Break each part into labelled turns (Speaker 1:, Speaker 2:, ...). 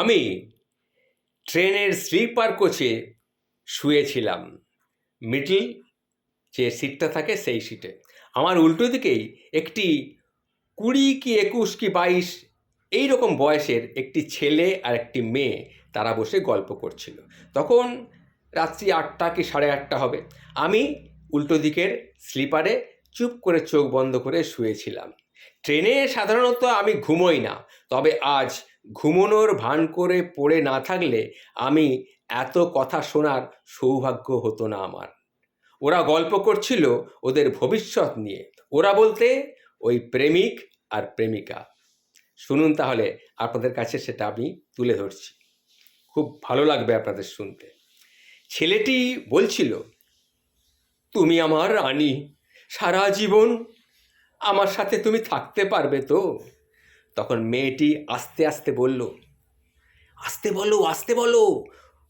Speaker 1: আমি ট্রেনের স্লিপার কোচে শুয়েছিলাম। মিডল যে সিটটা থাকে সেই সিটে। আমার উল্টো দিকেই একটি কুড়ি কি একুশ কি বাইশ এই রকম বয়সের একটি ছেলে আর একটি মেয়ে তারা বসে গল্প করছিল। তখন রাত্রি আটটা কি সাড়ে আটটা হবে। আমি উল্টো দিকের স্লিপারে চুপ করে চোখ বন্ধ করে শুয়েছিলাম। ট্রেনে সাধারণত আমি ঘুমোই না, তবে আজ ঘুমোনোর ভান করে পড়ে না থাকলে আমি এত কথা শোনার সৌভাগ্য হতো না আমার। ওরা গল্প করছিল ওদের ভবিষ্যৎ নিয়ে। ওরা বলতে, ওই প্রেমিক আর প্রেমিকা। শুনুন তাহলে আপনাদের কাছে সেটা আমি তুলে ধরছি। খুব ভালো লাগবে আপনাদের শুনতে। ছেলেটি বলছিল, তুমি আমার রানী, সারা জীবন আমার সাথে তুমি থাকতে পারবে তো? তখন মেয়েটি আস্তে আস্তে বলল, আস্তে বলো আস্তে বলো,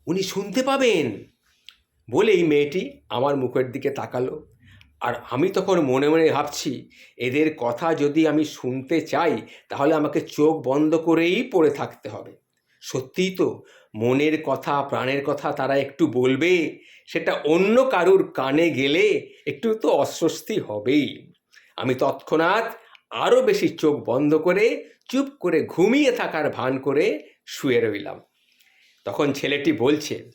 Speaker 1: উনি শুনতে পাবেন। বলেই মেয়েটি আমার মুখের দিকে তাকালো। আর আমি তখন মনে মনে ভাবছি, এদের কথা যদি আমি শুনতে চাই, তাহলে আমাকে চোখ বন্ধ করেই পড়ে থাকতে হবে। সত্যিই তো, মনের কথা, প্রাণের কথা তারা একটু বলবে, সেটা অন্য কারুর কানে গেলে একটু তো অস্বস্তি হবেই। আমি তৎক্ষণাৎ আরও বেশি চোখ বন্ধ করে চুপ করে ঘুমিয়ে থাকার ভান করে শুয়ে রইলাম। তখন ছেলেটি বলছে,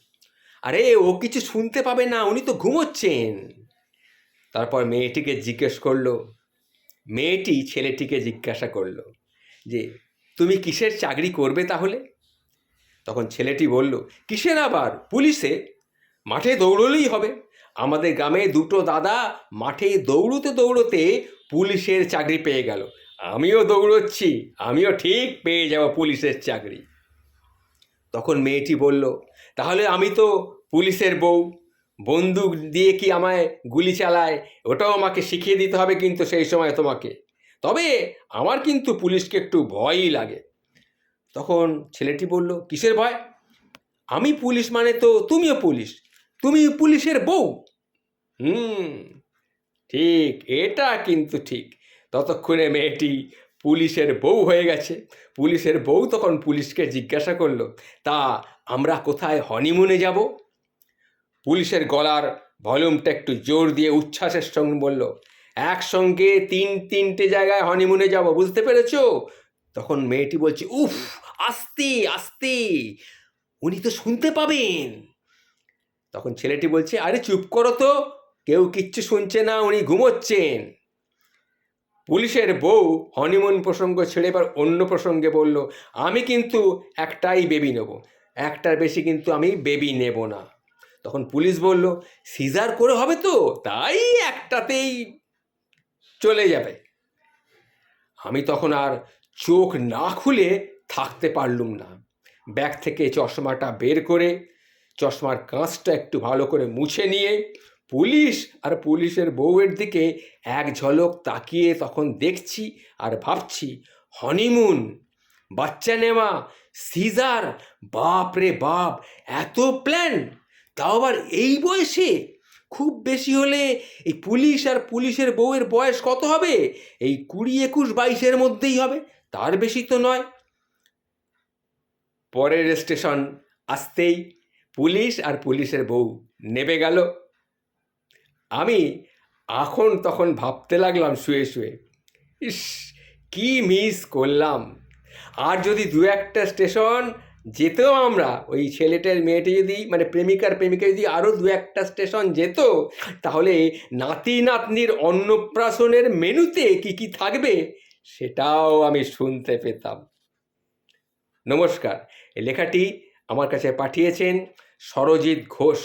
Speaker 1: আরে, ও কিছু শুনতে পাবে না, উনি তো ঘুমোচ্ছেন। তারপর মেয়েটিকে জিজ্ঞেস করল, মেয়েটি ছেলেটিকে জিজ্ঞাসা করল যে, তুমি কিসের চাকরি করবে তাহলে? তখন ছেলেটি বলল, কিসের আবার? পুলিশে? মাঠে দৌড়লেই হবে। আমাদের গ্রামে দুটো দাদা মাঠে দৌড়তে দৌড়তে পুলিশের চাকরি পেয়ে গেল। আমিও দৌড়চ্ছি, আমিও ঠিক পেয়ে যাব পুলিশের চাকরি। তখন মেয়েটি বলল, তাহলে আমি তো পুলিশের বউ, বন্দুক দিয়ে কি আমায় গুলি চালায়? ওটাও আমাকে শিখিয়ে দিতে হবে কিন্তু সেই সময় তোমাকে। তবে আমার কিন্তু পুলিশকে একটু ভয়ই লাগে। তখন ছেলেটি বলল, কিসের ভয়? আমি পুলিশ মানে তো তুমিও পুলিশ, তুমি পুলিশের বউ। হুম, ঠিক, এটা কিন্তু ঠিক। ততক্ষণে মেয়েটি পুলিশের বউ হয়ে গেছে। পুলিশের বউ তখন পুলিশকে জিজ্ঞাসা করল, তা আমরা কোথায় হনিমুনে যাব? পুলিশের গলার ভলিউমটা একটু জোর দিয়ে উচ্ছ্বাসের সঙ্গে বলল, একসঙ্গে তিন তিনটে জায়গায় হনিমুনে যাব, বুঝতে পেরেছ? তখন মেয়েটি বলছে, উফ, আস্তে আস্তে, উনি তো শুনতে পাবেন। তখন ছেলেটি বলছে, আরে চুপ করো তো, কেউ কিচ্ছু শুনছে না, উনি ঘুমোচ্ছেন। পুলিশের বউ হনিমুন প্রসঙ্গ ছেড়ে এবার অন্য প্রসঙ্গে বলল, আমি কিন্তু একটাই বেবি নেব। একটার বেশি কিন্তু আমি বেবি নেব না। তখন পুলিশ বলল সিজার করে হবে তো, তাই একটাতেই চলে যাবে। আমি তখন আর চোখ না খুলে থাকতে পারলুম না। ব্যাগ থেকে চশমাটা বের করে, চশমার কাঁচটা একটু ভালো করে মুছে নিয়ে পুলিশ আর পুলিশের বউয়ের দিকে এক ঝলক তাকিয়ে তখন দেখছি আর ভাবছি হনিমুন বাচ্চা নেওয়া, সিজার, বাপ রে বাপ, এত প্ল্যান তাও আবার এই বয়সে? খুব বেশি হলে এই পুলিশ আর পুলিশের বউয়ের বয়স কত হবে? এই কুড়ি একুশ বাইশের মধ্যেই হবে, তার বেশি তো নয়। পরের স্টেশন আসতেই পুলিশ আর পুলিশের বউ নেবে গেল। আমি এখন তখন ভাবতে লাগলাম শুয়ে শুয়ে, ইস, কি মিস করলাম। আর যদি দু একটা স্টেশন যেতেও আমরা, ওই ছেলেটার মেয়েটি যদি মানে প্রেমিকার প্রেমিকা যদি আরও দু একটা স্টেশন যেত, তাহলে নাতি নাতনির অন্নপ্রাশনের মেনুতে কি কি থাকবে, সেটাও আমি শুনতে পেতাম। নমস্কার লেখাটি আমার কাছে পাঠিয়েছেন সরজিৎ ঘোষ।